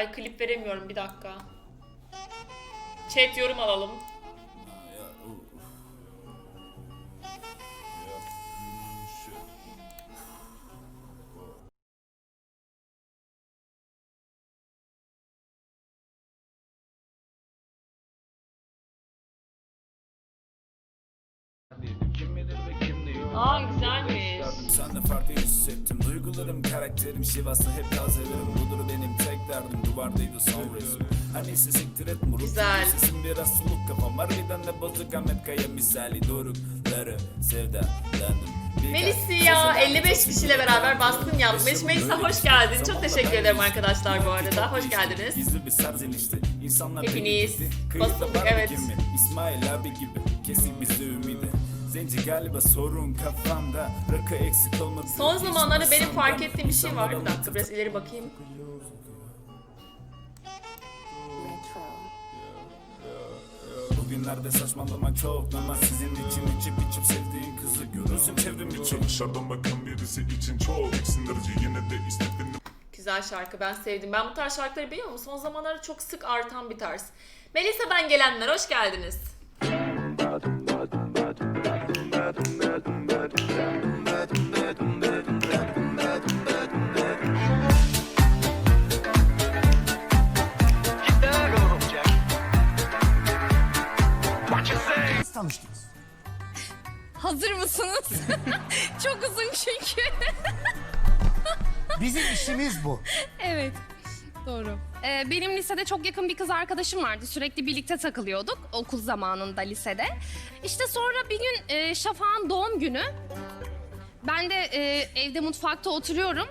Ay klip veremiyorum bir dakika. Chat yorum alalım. Aa güzelmiş. Sen de farklı hissettim. Duygularım, karakterim, şivası hep tazelerim. Budur benim tek derdim duvardaydı son resim. Her neyse siktir et moruk Güzel. Sesim biraz suluk kafam. Harbiden de bozuk Ahmet Kaya misali dorukları sevdalandım. Melisi ya sesini 55 aldım, kişiyle beraber baskın yapmış. Böyle hoş geldin. Çok teşekkür ederim arkadaşlar bu arada. Hoş geldiniz. Gizli bir serzenişti İnsanlar Hepiniz. basıldık, evet. İsmail abi gibi. Kesik bizi ümidi Zenci galiba sorun kafamda Rakı eksik olmadı Son zamanlarda benim fark ettiğim bir şey var. Bir dakika biraz ileri bakayım. Bugünlerde saçmalamak çok normal Sizin için içip içip sevdiğin kızı görürsün çevrim içi Dışarıdan bakan birisi için çok tiksindirici Yine de istediğini Güzel şarkı ben sevdim. Ben bu tarz şarkıları biliyor musun? Son zamanlarda çok sık artan bir tarz. Melisa'dan gelenler hoş geldiniz. Nasıl tanıştınız? Hazır mısınız? Çok uzun çünkü. Bizim işimiz bu. evet. Doğru. Ee, benim lisede çok yakın bir kız arkadaşım vardı. Sürekli birlikte takılıyorduk okul zamanında lisede. İşte sonra bir gün e, Şafak'ın doğum günü. Ben de e, evde mutfakta oturuyorum.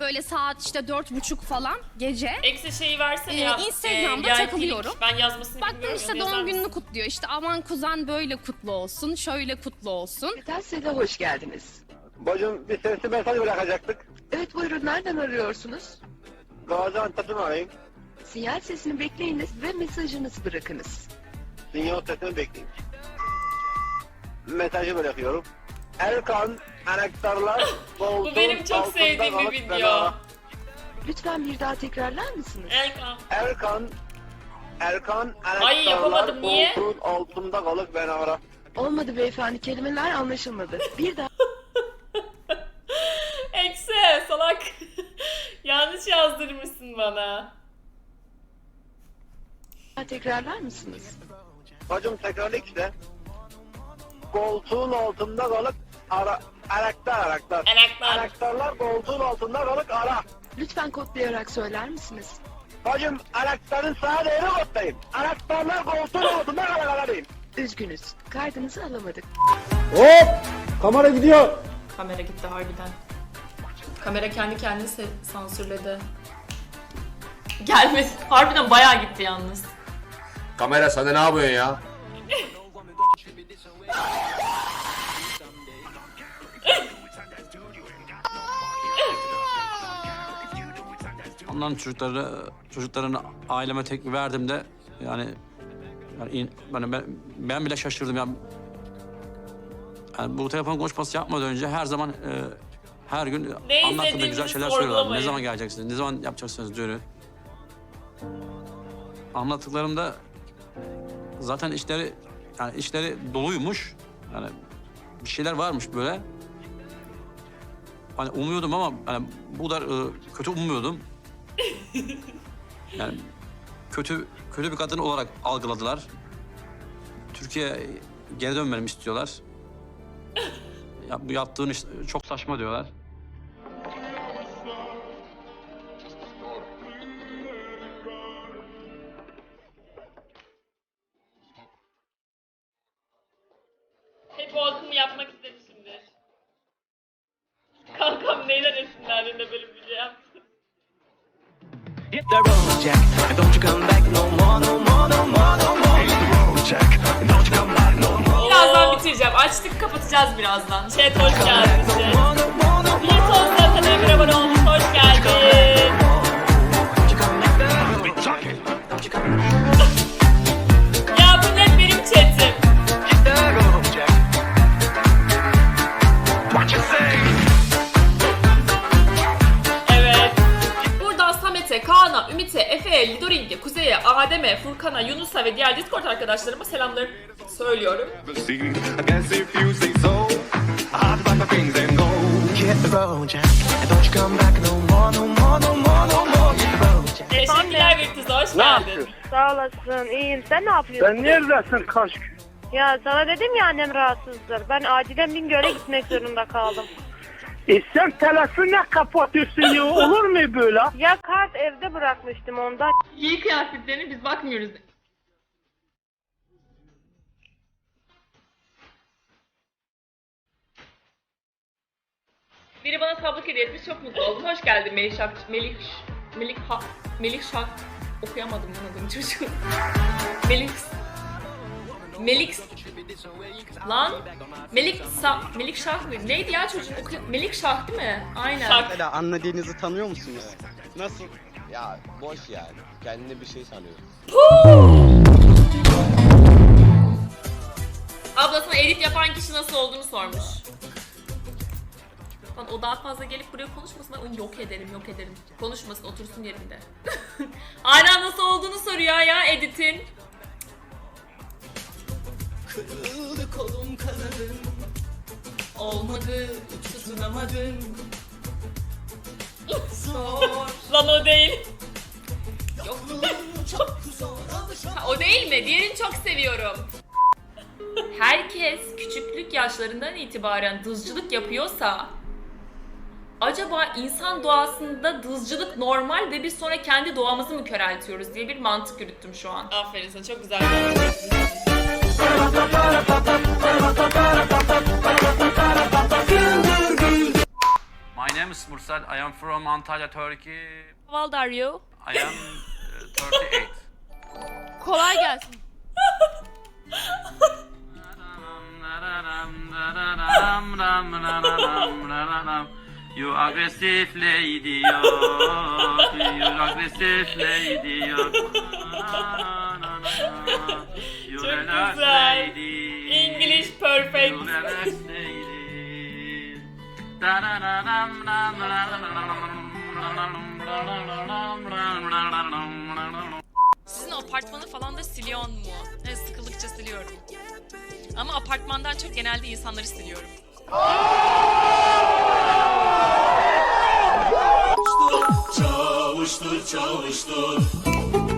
Böyle saat işte dört buçuk falan gece. Eksi şeyi versene Ee, ya. Instagram'da VIP 'lik. takılıyorum. Ben yazmasını Baktım bilmiyorum. işte onu yazar doğum gününü mısın? kutluyor. İşte aman kuzen böyle kutlu olsun, şöyle kutlu olsun. Size hoş geldiniz. Bacım bir sesli mesaj bırakacaktık. Evet buyurun nereden arıyorsunuz? Gaziantep'ten arayayım. Sinyal sesini bekleyiniz ve mesajınızı bırakınız. Sinyal sesini bekleyin. Mesajı bırakıyorum. Erkan anahtarlar Bu benim çok sevdiğim bir video. Lütfen bir daha tekrarlar mısınız? Erkan Erkan anahtarlar Ay, yapamadım, niye? koltuğun altında kalıp beni ara. Olmadı beyefendi kelimeler anlaşılmadı. Bir daha Eksi salak. Yanlış yazdırmışsın bana. tekrarlar mısınız? Bacım tekrarlı işte. Koltuğun altında kalıp ara. Anahtar anahtar. Anahtar. Anahtarlar koltuğun altında kalıp ara. Lütfen kodlayarak söyler misiniz? Bacım anahtarın sağa değeri kodlayın. Anahtarlar koltuğun altında kalıp arayayım. Üzgünüz. Kaydınızı alamadık. Hop! Kamera gidiyor. Kamera gitti harbiden. Kamera kendi kendini sansürledi. Gelmedi. Harbiden bayağı gitti yalnız. Kamera de ne yapıyorsun ya? Onların çocukları çocuklarını aileme tek verdim de yani yani in- yani ben, ben bile şaşırdım ya. Yani bu telefon konuşması yapmadan önce her zaman e, her gün Ne güzel şeyler söylüyorlar. Ne zaman geleceksiniz? Ne zaman yapacaksınız düğünü? Anlattıklarımda zaten işleri yani işleri doluymuş. Yani bir şeyler varmış böyle. Hani umuyordum ama hani bu kadar e, kötü ummuyordum. Yani kötü kötü bir kadın olarak algıladılar. Türkiye geri dönmemi istiyorlar. Ya, bu yaptığın iş çok saçma diyorlar. Birazdan. Chat hoş geldin. No more, no more, no more. Bir son zaten bir abone. Hoş geldin. Ya bu benim chatim. Evet. Buradan Samet'e, Kaan'a, Ümit'e, Efe'ye, Lidoring'e, Kuzey'e, Adem'e, Furkan'a, Yunus'a ve diğer Discord arkadaşlarıma selamlar söylüyorum. I'll pack my things and go. Hit the road, Jack, and don't you come back no more, no more, no more, no more. Hit the road, Jack. Teşekkürler Virtüz, hoş Ne geldin. yapıyorsun? Sağ olasın. İyiyim. Sen ne yapıyorsun? Sen neredesin kaç gün? Ya sana dedim ya annem rahatsızdır. Ben acilen Bingöl'e gitmek zorunda kaldım. E sen telefonu kapatıyorsun ya olur mu böyle? Ya kart evde bırakmıştım ondan. İyi kıyafetlerine biz bakmıyoruz. Biri bana tablo hediye etmiş çok mutlu oldum. Hoş geldin Melih Şak... Melih... Melih Ha... Melih Şak... Okuyamadım ben adını çocuğu. Melih... Melik... Lan... Melik Sa... Melik Şah mıydı? Neydi ya çocuğun okuyor... Melik Şah değil mi? Aynen. Mesela Anna Deniz'i tanıyor musunuz? Nasıl? Ya boş yani. Kendine bir şey sanıyor. Ablasına edit yapan kişi nasıl olduğunu sormuş. Lan o daha fazla gelip buraya konuşmasın onu yok ederim yok ederim. Konuşmasın otursun yerinde. Hala nasıl olduğunu soruyor ya editin. Kırıldı kolum kanadım. Olmadı tutunamadım. Zor. Lan o değil. Yok. çok zor. Ha, o değil mi? Diğerini çok seviyorum. Herkes küçüklük yaşlarından itibaren dızcılık yapıyorsa acaba insan doğasında dızcılık normal ve biz sonra kendi doğamızı mı köreltiyoruz diye bir mantık yürüttüm şu an. Aferin sana çok güzel My name is Mursal. I am from Antalya, Turkey. How old are you? I am uh, 38. Kolay gelsin. You aggressive lady, oh, you aggressive lady, oh. You Çok relax güzel. lady. English perfect. You relax lady. Sizin apartmanı falan da siliyor mu? Evet, sıkıldıkça siliyorum. Ama apartmandan çok genelde insanları siliyorum. Çavuştur çavuştur